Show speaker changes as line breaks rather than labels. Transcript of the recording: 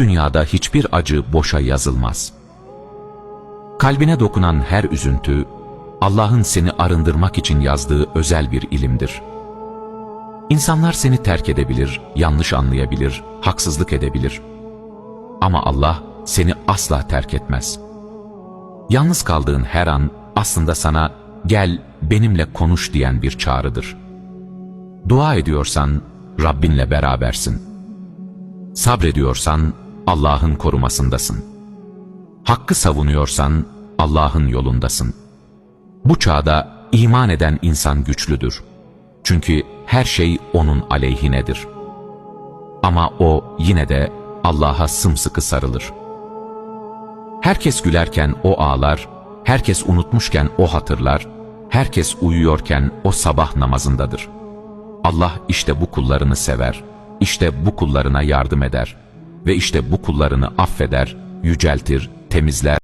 dünyada hiçbir acı boşa yazılmaz. Kalbine dokunan her üzüntü, Allah'ın seni arındırmak için yazdığı özel bir ilimdir. İnsanlar seni terk edebilir, yanlış anlayabilir, haksızlık edebilir. Ama Allah seni asla terk etmez. Yalnız kaldığın her an aslında sana gel benimle konuş diyen bir çağrıdır. Dua ediyorsan Rabbinle berabersin. Sabrediyorsan Allah'ın korumasındasın. Hakkı savunuyorsan Allah'ın yolundasın. Bu çağda iman eden insan güçlüdür. Çünkü her şey onun aleyhinedir. Ama o yine de Allah'a sımsıkı sarılır. Herkes gülerken o ağlar, herkes unutmuşken o hatırlar, herkes uyuyorken o sabah namazındadır. Allah işte bu kullarını sever, işte bu kullarına yardım eder ve işte bu kullarını affeder, yüceltir, temizler,